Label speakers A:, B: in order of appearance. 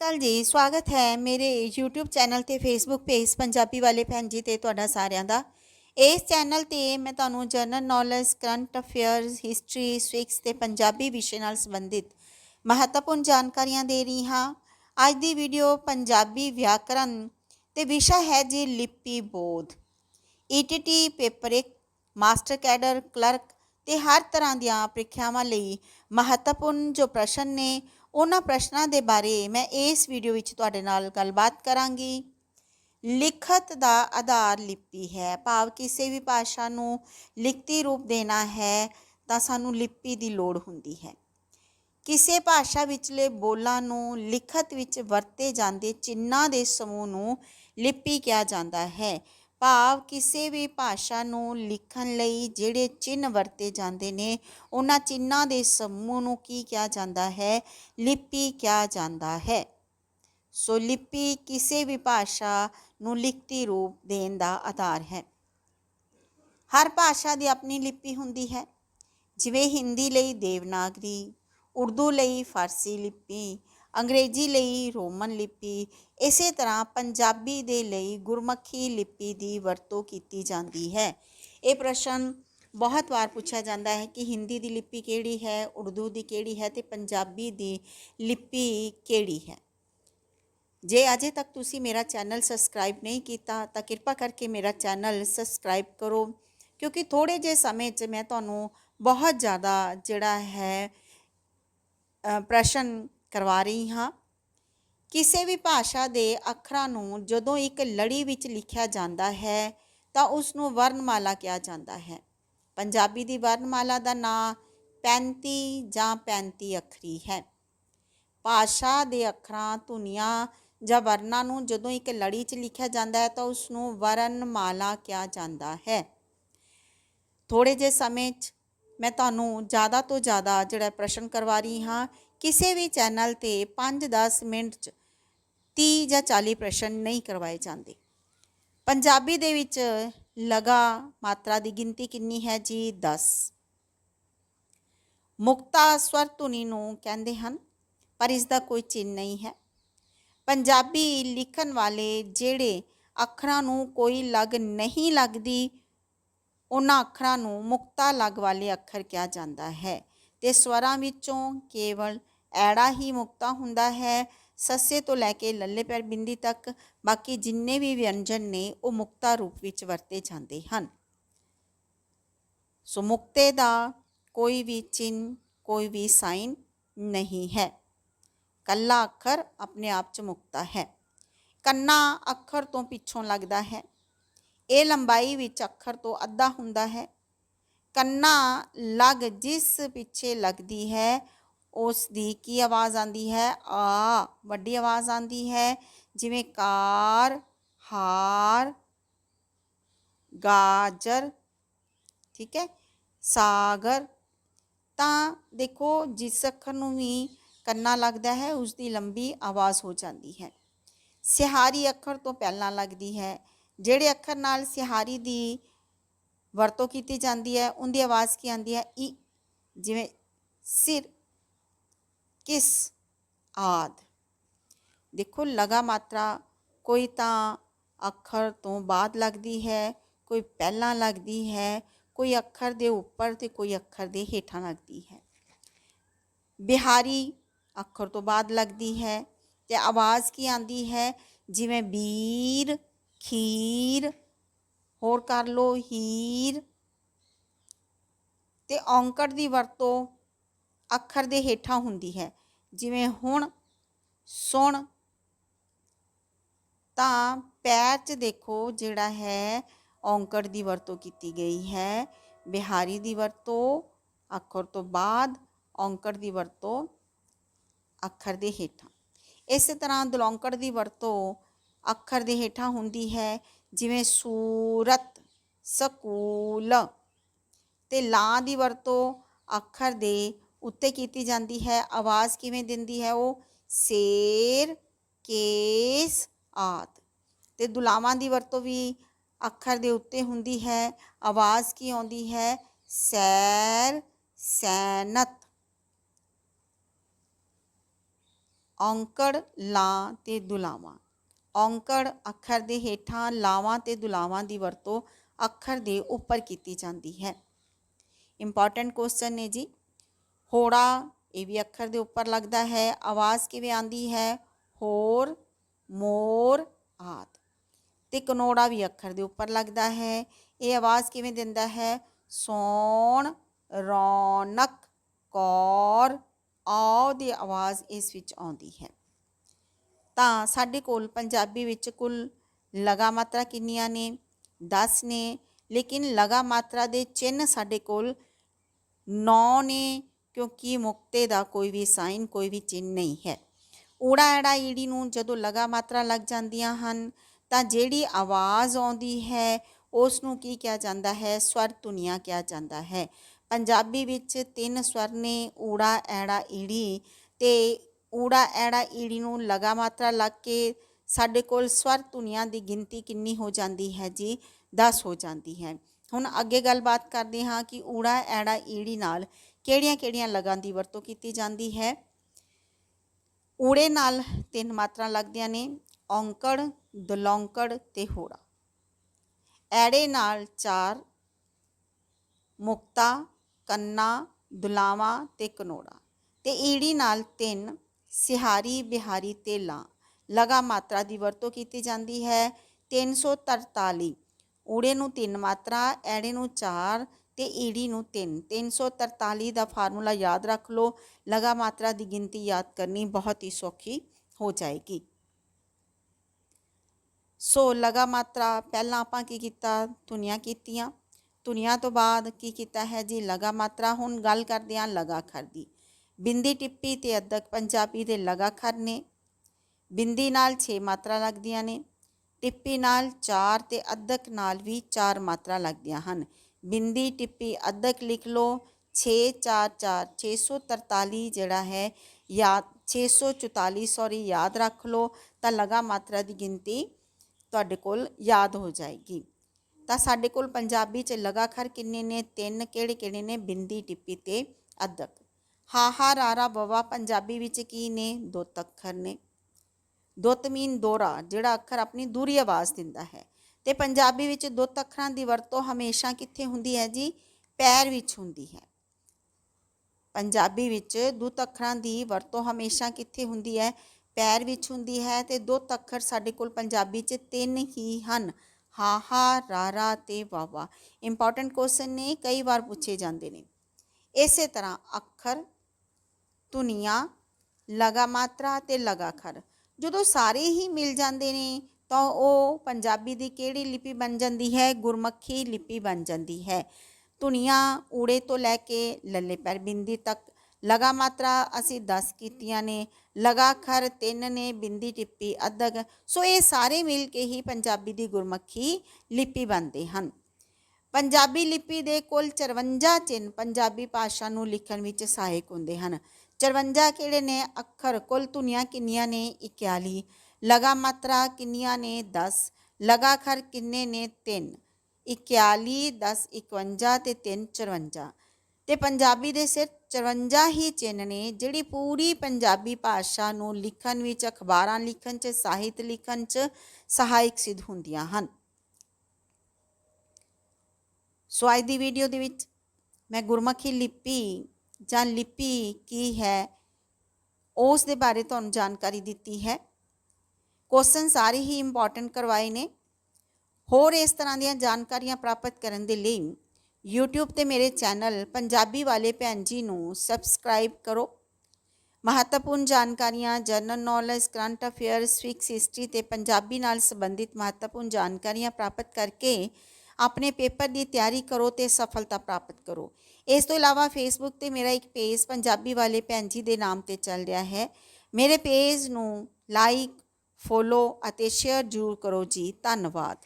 A: ਕੱਲ ਜੀ, ਸਵਾਗਤ ਹੈ ਮੇਰੇ YouTube ਚੈਨਲ ਤੇ Facebook ਪੇਜ ਪੰਜਾਬੀ ਵਾਲੇ ਭੈਣ ਜੀ ਤੇ ਤੁਹਾਡਾ ਸਾਰਿਆਂ ਦਾ। ਇਸ ਚੈਨਲ ਤੇ ਮੈਂ ਤੁਹਾਨੂੰ general knowledge current affairs history civics ਤੇ ਪੰਜਾਬੀ ਵਿਸ਼ੇ ਨਾਲ ਸੰਬੰਧਿਤ ਮਹੱਤਵਪੂਰਨ ਜਾਣਕਾਰੀਆਂ ਦੇ ਰਹੀ ਹਾਂ। ਅੱਜ ਦੀ ਵੀਡੀਓ ਪੰਜਾਬੀ ਵਿਆਕਰਨ ਤੇ ਵਿਸ਼ਾ ਹੈ ਜੀ ਲਿਪੀ ਬੋਧ। ETT paper 1 master cadre clerk ਤੇ ਹਰ ਤਰ੍ਹਾਂ ਦੀਆਂ ਪ੍ਰੀਖਿਆਵਾਂ ਲਈ ਮਹੱਤਵਪੂਰਨ ਜੋ ਪ੍ਰਸ਼ਨ ਨੇ ਉਹਨਾਂ ਪ੍ਰਸ਼ਨਾਂ ਦੇ ਬਾਰੇ ਮੈਂ ਇਸ ਵੀਡੀਓ ਵਿੱਚ ਤੁਹਾਡੇ ਨਾਲ ਗੱਲਬਾਤ ਕਰਾਂਗੀ। ਲਿਖਤ ਦਾ ਆਧਾਰ ਲਿਪੀ ਹੈ। ਭਾਵ ਕਿਸੇ ਵੀ ਭਾਸ਼ਾ ਨੂੰ ਲਿਖਤੀ ਰੂਪ ਦੇਣਾ ਹੈ ਤਾਂ ਸਾਨੂੰ ਲਿਪੀ ਦੀ ਲੋੜ ਹੁੰਦੀ ਹੈ। ਕਿਸੇ ਭਾਸ਼ਾ ਵਿਚਲੇ ਬੋਲਾਂ ਨੂੰ ਲਿਖਤ ਵਿੱਚ ਵਰਤੇ ਜਾਂਦੇ ਚਿੰਨ੍ਹਾਂ ਦੇ ਸਮੂਹ ਨੂੰ ਲਿਪੀ ਕਿਹਾ ਜਾਂਦਾ ਹੈ। ਭਾਵ ਕਿਸੇ ਵੀ ਭਾਸ਼ਾ ਨੂੰ ਲਿਖਣ ਲਈ ਜਿਹੜੇ ਚਿੰਨ੍ਹ ਵਰਤੇ ਜਾਂਦੇ ਨੇ, ਉਹਨਾਂ ਚਿੰਨ੍ਹਾਂ ਦੇ ਸਮੂਹ ਨੂੰ ਕੀ ਕਿਹਾ ਜਾਂਦਾ ਹੈ? ਲਿਪੀ ਕਿਹਾ ਜਾਂਦਾ ਹੈ। ਸੋ ਲਿਪੀ ਕਿਸੇ ਵੀ ਭਾਸ਼ਾ ਨੂੰ ਲਿਖਤੀ ਰੂਪ ਦੇਣ ਦਾ ਆਧਾਰ ਹੈ। ਹਰ ਭਾਸ਼ਾ ਦੀ ਆਪਣੀ ਲਿਪੀ ਹੁੰਦੀ ਹੈ। ਜਿਵੇਂ ਹਿੰਦੀ ਲਈ ਦੇਵਨਾਗਰੀ, ਉਰਦੂ ਲਈ ਫਾਰਸੀ ਲਿਪੀ ਅੰਗਰੇਜ਼ੀ ਲਈ ਰੋਮਨ ਲਿਪੀ, ਇਸੇ ਤਰ੍ਹਾਂ ਪੰਜਾਬੀ ਦੇ ਲਈ ਗੁਰਮੁਖੀ ਲਿਪੀ ਦੀ ਵਰਤੋਂ ਕੀਤੀ ਜਾਂਦੀ ਹੈ। ਇਹ ਪ੍ਰਸ਼ਨ ਬਹੁਤ ਵਾਰ ਪੁੱਛਿਆ ਜਾਂਦਾ ਹੈ ਕਿ ਹਿੰਦੀ ਦੀ ਲਿਪੀ ਕਿਹੜੀ ਹੈ, ਉਰਦੂ ਦੀ ਕਿਹੜੀ ਹੈ ਤੇ ਪੰਜਾਬੀ ਦੀ ਲਿਪੀ ਕਿਹੜੀ ਹੈ। ਜੇ ਅਜੇ ਤੱਕ ਤੁਸੀਂ ਮੇਰਾ ਚੈਨਲ ਸਬਸਕ੍ਰਾਈਬ ਨਹੀਂ ਕੀਤਾ ਤਾਂ ਕਿਰਪਾ ਕਰਕੇ ਮੇਰਾ ਚੈਨਲ ਸਬਸਕ੍ਰਾਈਬ ਕਰੋ, ਕਿਉਂਕਿ ਥੋੜੇ ਜਿਹੇ ਸਮੇਂ 'ਚ ਮੈਂ ਤੁਹਾਨੂੰ ਬਹੁਤ ਜ਼ਿਆਦਾ ਜਿਹੜਾ ਹੈ ਪ੍ਰਸ਼ਨ ਕਰਵਾ ਰਹੀ ਹਾਂ। ਕਿਸੇ ਵੀ ਭਾਸ਼ਾ ਦੇ ਅੱਖਰਾਂ ਨੂੰ ਜਦੋਂ ਇੱਕ ਲੜੀ ਵਿੱਚ ਲਿਖਿਆ ਜਾਂਦਾ ਹੈ, ਤਾਂ ਉਸ ਨੂੰ ਵਰਣਮਾਲਾ ਕਿਹਾ ਜਾਂਦਾ ਹੈ। ਪੰਜਾਬੀ ਦੀ ਵਰਣਮਾਲਾ ਦਾ ਨਾਂ 35 ਜਾਂ 35 ਅੱਖਰੀ ਹੈ। ਭਾਸ਼ਾ ਦੇ ਅੱਖਰਾਂ, ਧੁਨੀਆਂ ਜਾਂ ਵਰਨਾਂ ਨੂੰ ਜਦੋਂ ਇੱਕ ਲੜੀ 'ਚ ਲਿਖਿਆ ਜਾਂਦਾ ਹੈ, ਤਾਂ ਉਸ ਨੂੰ ਵਰਣਮਾਲਾ ਕਿਹਾ ਜਾਂਦਾ ਹੈ। ਥੋੜੇ ਜਿਹੇ ਸਮੇਂ 'ਚ ਮੈਂ ਤੁਹਾਨੂੰ ਜ਼ਿਆਦਾ ਤੋਂ ਜ਼ਿਆਦਾ ਜਿਹੜਾ ਪ੍ਰਸ਼ਨ ਕਰਵਾ ਰਹੀ ਹਾਂ, ਕਿਸੇ ਵੀ ਚੈਨਲ ਤੇ 5-10 ਮਿੰਟ 'ਚ 30 ਜਾਂ 40 ਪ੍ਰਸ਼ਨ ਨਹੀਂ ਕਰਵਾਏ ਜਾਂਦੇ। ਪੰਜਾਬੀ ਦੇ ਵਿੱਚ ਲਗਾ ਮਾਤਰਾ ਦੀ ਗਿਣਤੀ ਕਿੰਨੀ ਹੈ ਜੀ? 10 ਮੁਕਤਾ ਸਵਰ ਧੁਨੀ ਨੂੰ ਕਹਿੰਦੇ ਹਨ, ਪਰ ਇਸ ਦਾ ਕੋਈ ਚਿੰਨ ਨਹੀਂ ਹੈ। ਪੰਜਾਬੀ ਲਿਖਣ ਵਾਲੇ ਜਿਹੜੇ ਅੱਖਰਾਂ ਨੂੰ ਕੋਈ ਲਗ ਨਹੀਂ ਲੱਗਦੀ ਉਹਨਾਂ ਅੱਖਰਾਂ ਨੂੰ ਮੁਕਤਾ ਲਗ ਵਾਲੇ ਅੱਖਰ ਕਿਹਾ ਜਾਂਦਾ ਹੈ। ਤੇ ਸਵਰਾਂ ਵਿੱਚੋਂ ਕੇਵਲ ਐੜਾ ਹੀ ਮੁਕਤਾ ਹੁੰਦਾ ਹੈ। ਸੱਸੇ ਤੋਂ ਲੈ ਕੇ ਲੱਲੇ ਪੈਰ ਬਿੰਦੀ ਤੱਕ ਬਾਕੀ ਜਿੰਨੇ ਵੀ ਵਿਅੰਜਨ ਨੇ ਉਹ ਮੁਕਤਾ ਰੂਪ ਵਿੱਚ ਵਰਤੇ ਜਾਂਦੇ ਹਨ। ਸੋ ਮੁਕਤੇ ਦਾ ਕੋਈ ਵੀ ਚਿੰਨ, ਕੋਈ ਵੀ ਸਾਈਨ ਨਹੀਂ ਹੈ। ਕੱਲਾ ਅੱਖਰ ਆਪਣੇ ਆਪ ਚ ਮੁਕਤਾ ਹੈ। ਕੰਨਾ ਅੱਖਰ ਤੋਂ ਪਿੱਛੋਂ ਲੱਗਦਾ ਹੈ। ਇਹ ਲੰਬਾਈ ਵਿੱਚ ਅੱਖਰ ਤੋਂ ਅੱਧਾ ਹੁੰਦਾ ਹੈ। ਕੰਨਾ ਲੱਗ ਜਿਸ ਪਿੱਛੇ ਲੱਗਦੀ ਹੈ, ਉਸ ਦੀ ਕੀ ਆਵਾਜ਼ ਆਂਦੀ ਹੈ? ਆ, ਵੱਡੀ ਆਵਾਜ਼ ਆਂਦੀ ਹੈ, ਜਿਵੇਂ ਕਾਰ, ਹਾਰ, ਗਾਜਰ, ਠੀਕ ਹੈ, ਸਾਗਰ। ਤਾਂ ਦੇਖੋ, ਜਿਸ ਅੱਖਰ ਨੂੰ ਵੀ ਕੰਨਾ ਲੱਗਦਾ ਹੈ, ਉਸ ਦੀ ਲੰਬੀ ਆਵਾਜ਼ ਹੋ ਜਾਂਦੀ ਹੈ। ਸਿਹਾਰੀ ਅੱਖਰ ਤੋਂ ਪਹਿਲਾਂ ਲੱਗਦੀ ਹੈ। ਜਿਹੜੇ ਅੱਖਰ ਨਾਲ ਸਿਹਾਰੀ ਦੀ ਵਰਤੋਂ ਕੀਤੀ ਜਾਂਦੀ ਹੈ, ਉਹਦੀ ਆਵਾਜ਼ ਕੀ ਆਉਂਦੀ ਹੈ? ਈ, ਜਿਵੇਂ ਸਿਰ, ਕਿਸ, ਆਦ। ਦੇਖੋ, ਲਗਾ ਮਾਤਰਾ ਕੋਈ ਤਾਂ ਅੱਖਰ ਤੋਂ ਬਾਅਦ ਲੱਗਦੀ ਹੈ, ਕੋਈ ਪਹਿਲਾਂ ਲੱਗਦੀ ਹੈ, ਕੋਈ ਅੱਖਰ ਦੇ ਉੱਪਰ ਤੇ ਕੋਈ ਅੱਖਰ ਦੇ ਹੇਠਾਂ ਲੱਗਦੀ ਹੈ। ਬਿਹਾਰੀ ਅੱਖਰ ਤੋਂ ਬਾਅਦ ਲੱਗਦੀ ਹੈ ਤੇ ਆਵਾਜ਼ ਕੀ ਆਂਦੀ ਹੈ? ਜਿਵੇਂ ਬੀਰ ਖੀਰ, ਹੋਰ ਕਰ ਲਓ ਹੀਰ। ਤੇ ਔਂਕੜ ਦੀ ਵਰਤੋਂ ਅੱਖਰ ਦੇ ਹੇਠਾਂ ਹੁੰਦੀ ਹੈ। ਜਿਵੇਂ ਹੁਣ, ਸੁਣ, ਤਾਂ ਪੈਰ 'ਚ ਦੇਖੋ ਜਿਹੜਾ ਹੈ, ਔਂਕੜ ਦੀ ਵਰਤੋਂ ਕੀਤੀ ਗਈ ਹੈ। ਬਿਹਾਰੀ ਦੀ ਵਰਤੋਂ ਅੱਖਰ ਤੋਂ ਬਾਅਦ, ਔਂਕੜ ਦੀ ਵਰਤੋਂ ਅੱਖਰ ਦੇ ਹੇਠਾਂ। ਇਸੇ ਤਰ੍ਹਾਂ ਦਲੌਂਕੜ ਦੀ ਵਰਤੋਂ ਅੱਖਰ ਦੇ ਹੇਠਾਂ ਹੁੰਦੀ ਹੈ, ਜਿਵੇਂ ਸੂਰਤ, ਸਕੂਲ। ਤੇ ਲਾਂ ਦੀ ਵਰਤੋਂ ਅੱਖਰ ਦੇ ਉੱਤੇ ਕੀਤੀ ਜਾਂਦੀ ਹੈ। ਆਵਾਜ਼ ਕਿਵੇਂ ਦਿੰਦੀ ਹੈ? ਉਹ ਸ਼ੇਰ, ਕੇਸ, ਆਦ। ਤੇ ਦੁਲਾਵਾਂ ਦੀ ਵਰਤੋਂ ਵੀ ਅੱਖਰ ਦੇ ਉੱਤੇ ਹੁੰਦੀ ਹੈ। ਆਵਾਜ਼ ਕੀ ਆਉਂਦੀ ਹੈ? ਸੈਰ, ਸੈਨਤ। ਔਂਕੜ, ਲਾਂ ਤੇ ਦੁਲਾਵਾਂ। ਔਂਕੜ, ਅੱਖਰ ਦੇ ਹੇਠਾਂ, ਲਾਵਾਂ ਤੇ ਦੁਲਾਵਾਂ ਦੀ ਵਰਤੋਂ ਅੱਖਰ ਦੇ ਉੱਪਰ ਕੀਤੀ ਜਾਂਦੀ ਹੈ। ਇੰਪੋਰਟੈਂਟ ਕੁਐਸਚਨ ਨੇ ਜੀ। ਹੋੜਾ, ਇਹ ਵੀ ਅੱਖਰ ਦੇ ਉੱਪਰ ਲੱਗਦਾ ਹੈ। ਆਵਾਜ਼ ਕਿਵੇਂ ਆਂਦੀ ਹੈ? ਹੋਰ, ਮੋਰ, ਆਦ। ਤੇ ਕਨੋੜਾ ਵੀ ਅੱਖਰ ਦੇ ਉੱਪਰ ਲੱਗਦਾ ਹੈ। ਇਹ ਆਵਾਜ਼ ਕਿਵੇਂ ਦਿੰਦਾ ਹੈ? ਸੌਣ, ਰੌਣਕ, ਕੌਰ ਆਉ ਦੀ ਆਵਾਜ਼ ਇਸ ਵਿੱਚ ਆਉਂਦੀ ਹੈ। ਤਾਂ ਸਾਡੇ ਕੋਲ ਪੰਜਾਬੀ ਵਿੱਚ ਕੁੱਲ ਲਗਾ ਮਾਤਰਾ ਕਿੰਨੀਆਂ ਨੇ? 10 ਨੇ। ਲੇਕਿਨ ਲਗਾ ਮਾਤਰਾ ਦੇ ਚਿੰਨ੍ਹ ਸਾਡੇ ਕੋਲ 9 ਨੇ, ਕਿਉਂਕਿ ਮੁਕਤੇ ਦਾ ਕੋਈ ਵੀ ਸਾਈਨ, ਕੋਈ ਵੀ ਚਿੰਨ੍ਹ ਨਹੀਂ ਹੈ। ਊੜਾ ਐੜਾ ਈੜੀ ਨੂੰ ਜਦੋਂ ਲਗਾ ਮਾਤਰਾ ਲੱਗ ਜਾਂਦੀਆਂ ਹਨ, ਤਾਂ ਜਿਹੜੀ ਆਵਾਜ਼ ਆਉਂਦੀ ਹੈ ਉਸ ਨੂੰ ਕੀ ਕਿਹਾ ਜਾਂਦਾ ਹੈ? ਸਵਰ ਧੁਨੀਆਂ ਕਿਹਾ ਜਾਂਦਾ ਹੈ। ਪੰਜਾਬੀ ਵਿੱਚ ਤਿੰਨ ਸਵਰ ਨੇ, ਊੜਾ ਐੜਾ ਈੜੀ ਤੇ ਊੜਾ ਐੜਾ ਈੜੀ ਨੂੰ ਲਗਾ ਮਾਤਰਾ ਲੱਗ ਕੇ ਸਾਡੇ ਕੋਲ ਸਵਰ ਧੁਨੀਆਂ ਦੀ ਗਿਣਤੀ ਕਿੰਨੀ ਹੋ ਜਾਂਦੀ ਹੈ ਜੀ? 10 ਹੋ ਜਾਂਦੀ ਹੈ। ਹੁਣ ਅੱਗੇ ਗੱਲਬਾਤ ਕਰਦੇ ਹਾਂ ਕਿ ਊੜਾ ਐੜਾ ਈੜੀ ਨਾਲ ਕਿਹੜੀਆਂ-ਕਿਹੜੀਆਂ ਲਗਾਂ ਦੀ ਵਰਤੋਂ ਕੀਤੀ ਜਾਂਦੀ ਹੈ। ਊੜੇ ਨਾਲ ਤਿੰਨ ਮਾਤਰਾ ਲੱਗਦੀਆਂ ਨੇ, ਔਂਕੜ, ਦਲੌਂਕੜ ਤੇ ਹੋੜਾ। ਐੜੇ ਨਾਲ ਚਾਰ, ਮੁਕਤਾ, ਕੰਨਾ, ਦੁਲਾਵਾ ਤੇ ਕਨੋੜਾ। ਤੇ ਈੜੀ ਨਾਲ ਤਿੰਨ ਸਿਹਾਰੀ ਬਿਹਾਰੀ ਤੇਲਾ। ਲਗਾ ਮਾਤਰਾ ਦੀ ਵਰਤੋਂ ਕੀਤੀ ਜਾਂਦੀ ਹੈ। 343 ਊੜੇ ਨੂੰ ਤਿੰਨ ਮਾਤਰਾ, ਐੜੇ ਨੂੰ ਚਾਰ ਤੇ ਈੜੀ ਨੂੰ ਤਿੰਨ। 343 ਦਾ ਫਾਰਮੂਲਾ ਯਾਦ ਰੱਖ ਲਓ। ਲਗਾ ਮਾਤਰਾ ਦੀ ਗਿਣਤੀ ਯਾਦ ਕਰਨੀ ਬਹੁਤ ਹੀ ਸੌਖੀ ਹੋ ਜਾਏਗੀ। ਸੋ ਲਗਾ ਮਾਤਰਾ, ਪਹਿਲਾਂ ਆਪਾਂ ਕੀ ਕੀਤਾ? ਧੁਨੀਆਂ ਕੀਤੀਆਂ। ਧੁਨੀਆਂ ਤੋਂ ਬਾਅਦ ਕੀ ਕੀਤਾ ਹੈ ਜੀ? ਲਗਾ ਮਾਤਰਾ, ਹੁਣ ਗੱਲ ਕਰਦੇ ਹਾਂ ਲਗਾ ਖਰ ਦੀ। ਬਿੰਦੀ ਟਿੱਪੀ ਤੇ ਅੱਧਕ ਪੰਜਾਬੀ ਦੇ ਲਗਾ ਖਰ ਨੇ। ਬਿੰਦੀ ਨਾਲ 6 ਮਾਤਰਾ ਲੱਗਦੀਆਂ ਨੇ। ਟਿੱਪੀ ਨਾਲ 4 ਤੇ ਅੱਧਕ ਨਾਲ ਵੀ 4 ਮਾਤਰਾ ਲੱਗਦੀਆਂ ਹਨ। ਬਿੰਦੀ ਟਿੱਪੀ ਅੱਧਕ ਲਿਖ ਲਓ। 6 4 4 643 ਜਿਹੜਾ ਹੈ, ਯਾਦ 644 ਸੌਰੀ ਯਾਦ ਰੱਖ ਲਓ ਤਾਂ ਲਗਾ ਮਾਤਰਾ ਦੀ ਗਿਣਤੀ ਤੁਹਾਡੇ ਕੋਲ ਯਾਦ ਹੋ ਜਾਏਗੀ। ਤਾਂ ਸਾਡੇ ਕੋਲ ਪੰਜਾਬੀ 'ਚ ਲਗਾਖਰ ਕਿੰਨੇ ਨੇ? ਤਿੰਨ ਕਿਹੜੇ ਕਿਹੜੇ ਨੇ? ਬਿੰਦੀ ਟਿੱਪੀ ਤੇ ਅੱਧਕ ਹਾਹਾ ਰਾਰਾ ਬਵਾ ਪੰਜਾਬੀ ਵਿੱਚ ਕੀ ਨੇ? ਦੋ ਅੱਖਰ ਨੇ। ਦੁੱਤ ਮੀਨ ਦੋਰਾ ਜਿਹੜਾ ਅੱਖਰ ਆਪਣੀ ਦੂਰੀ ਆਵਾਜ਼ ਦਿੰਦਾ ਹੈ। ਤੇ ਪੰਜਾਬੀ ਵਿੱਚ ਦੁੱਤ ਅੱਖਰਾਂ ਦੀ ਵਰਤੋਂ ਹਮੇਸ਼ਾ ਕਿੱਥੇ ਹੁੰਦੀ ਹੈ ਜੀ? ਪੈਰ ਵਿੱਚ ਹੁੰਦੀ ਹੈ। ਪੰਜਾਬੀ ਵਿੱਚ ਦੁੱਤ ਅੱਖਰਾਂ ਦੀ ਵਰਤੋਂ ਹਮੇਸ਼ਾ ਕਿੱਥੇ ਹੁੰਦੀ ਹੈ? ਪੈਰ ਵਿੱਚ ਹੁੰਦੀ ਹੈ ਤੇ ਦੁੱਤ ਅੱਖਰ ਸਾਡੇ ਕੋਲ ਪੰਜਾਬੀ 'ਚ ਤਿੰਨ ਹੀ ਹਨ। ਹਾਹਾ ਰਾਰਾ ਤੇ ਵਾਵਾ ਇੰਪੋਰਟੈਂਟ ਕੁਐਸਚਨ ਨੇ, ਕਈ ਵਾਰ ਪੁੱਛੇ ਜਾਂਦੇ ਨੇ। ਇਸੇ ਤਰ੍ਹਾਂ ਅੱਖਰ ਧੁਨੀਆਂ, ਲਗਾ ਮਾਤਰਾ ਤੇ ਲਗਾਖਰ ਜਦੋਂ ਸਾਰੇ ਹੀ ਮਿਲ ਜਾਂਦੇ ਨੇ, ਤਾਂ ਉਹ ਪੰਜਾਬੀ ਦੀ ਕਿਹੜੀ ਲਿਪੀ ਬਣ ਜਾਂਦੀ ਹੈ? ਗੁਰਮੁਖੀ ਲਿਪੀ ਬਣ ਜਾਂਦੀ ਹੈ। ਧੁਨੀਆਂ ਊੜੇ ਤੋਂ ਲੈ ਕੇ ਲੱਲੇ ਪੈਰ ਬਿੰਦੀ ਤੱਕ। ਲਗਾ ਮਾਤਰਾ ਅਸੀਂ 10 ਕੀਤੀਆਂ ਨੇ। ਲਗਾਖਰ ਤਿੰਨ ਨੇ, ਬਿੰਦੀ ਟਿੱਪੀ ਅੱਧਕ। ਸੋ ਇਹ ਸਾਰੇ ਮਿਲ ਕੇ ਹੀ ਪੰਜਾਬੀ ਦੀ ਗੁਰਮੁਖੀ ਲਿਪੀ ਬਣਦੇ ਹਨ। ਪੰਜਾਬੀ ਲਿਪੀ ਦੇ ਕੁੱਲ 54 ਚਿੰਨ੍ਹ ਪੰਜਾਬੀ ਭਾਸ਼ਾ ਨੂੰ ਲਿਖਣ ਵਿੱਚ ਸਹਾਇਕ ਹੁੰਦੇ ਹਨ। 54 ਕਿਹੜੇ ਨੇ? ਅੱਖਰ ਕੁੱਲ ਧੁਨੀਆਂ ਕਿੰਨੀਆਂ ਨੇ? 41 ਲਗਾ ਮਾਤਰਾ ਕਿੰਨੀਆਂ ਨੇ? 10 ਲਗਾਖਰ ਕਿੰਨੇ ਨੇ? 3 41 10 51 ਤੇ 3 54 ਤੇ ਪੰਜਾਬੀ ਦੇ ਸਿਰ 54 ਹੀ ਚਿੰਨ੍ਹ ਨੇ, ਜਿਹੜੀ ਪੂਰੀ ਪੰਜਾਬੀ ਭਾਸ਼ਾ ਨੂੰ ਲਿਖਣ ਵਿੱਚ, ਅਖਬਾਰਾਂ ਲਿਖਣ 'ਚ, ਸਾਹਿਤ ਲਿਖਣ 'ਚ ਸਹਾਇਕ ਸਿੱਧ ਹੁੰਦੀਆਂ ਹਨ। ਸੋ ਅੱਜ ਦੀ ਵੀਡੀਓ ਦੇ ਵਿੱਚ ਮੈਂ ਗੁਰਮੁਖੀ ਲਿਪੀ ਜਾਂ ਲਿਪੀ ਕੀ ਹੈ, ਉਸ ਦੇ ਬਾਰੇ ਤੁਹਾਨੂੰ ਜਾਣਕਾਰੀ ਦਿੱਤੀ ਹੈ। ਕੁਐਸਚਨ ਸਾਰੇ ਹੀ ਇੰਪੋਰਟੈਂਟ ਕਰਵਾਏ ਨੇ। ਹੋਰ ਇਸ ਤਰ੍ਹਾਂ ਦੀਆਂ ਜਾਣਕਾਰੀਆਂ ਪ੍ਰਾਪਤ ਕਰਨ ਦੇ ਲਈ YouTube ਤੇ ਮੇਰੇ ਚੈਨਲ ਪੰਜਾਬੀ ਵਾਲੇ ਭੈਣ ਜੀ ਨੂੰ ਸਬਸਕ੍ਰਾਈਬ ਕਰੋ। ਮਹੱਤਵਪੂਰਨ ਜਾਣਕਾਰੀਆਂ ਜਨਰਲ ਨੌਲੇਜ ਕਰੰਟ ਅਫੇਅਰਸ ਫਿਕਸ ਹਿਸਟਰੀ ਤੇ ਪੰਜਾਬੀ ਨਾਲ ਸੰਬੰਧਿਤ ਮਹੱਤਵਪੂਰਨ ਜਾਣਕਾਰੀਆਂ ਪ੍ਰਾਪਤ ਕਰਕੇ ਆਪਣੇ ਪੇਪਰ ਦੀ ਤਿਆਰੀ ਕਰੋ ਤੇ ਸਫਲਤਾ ਪ੍ਰਾਪਤ ਕਰੋ। ਇਸ ਤੋਂ ਇਲਾਵਾ ਫੇਸਬੁੱਕ ਤੇ ਮੇਰਾ ਇੱਕ ਪੇਜ ਪੰਜਾਬੀ ਵਾਲੇ ਭੈਣ ਜੀ ਦੇ ਨਾਮ ਤੇ ਚੱਲ ਰਿਹਾ ਹੈ। ਮੇਰੇ ਪੇਜ ਨੂੰ ਲਾਈਕ ਫੋਲੋ ਅਤੇ ਸ਼ੇਅਰ ਜ਼ਰੂਰ ਕਰੋ ਜੀ। ਧੰਨਵਾਦ।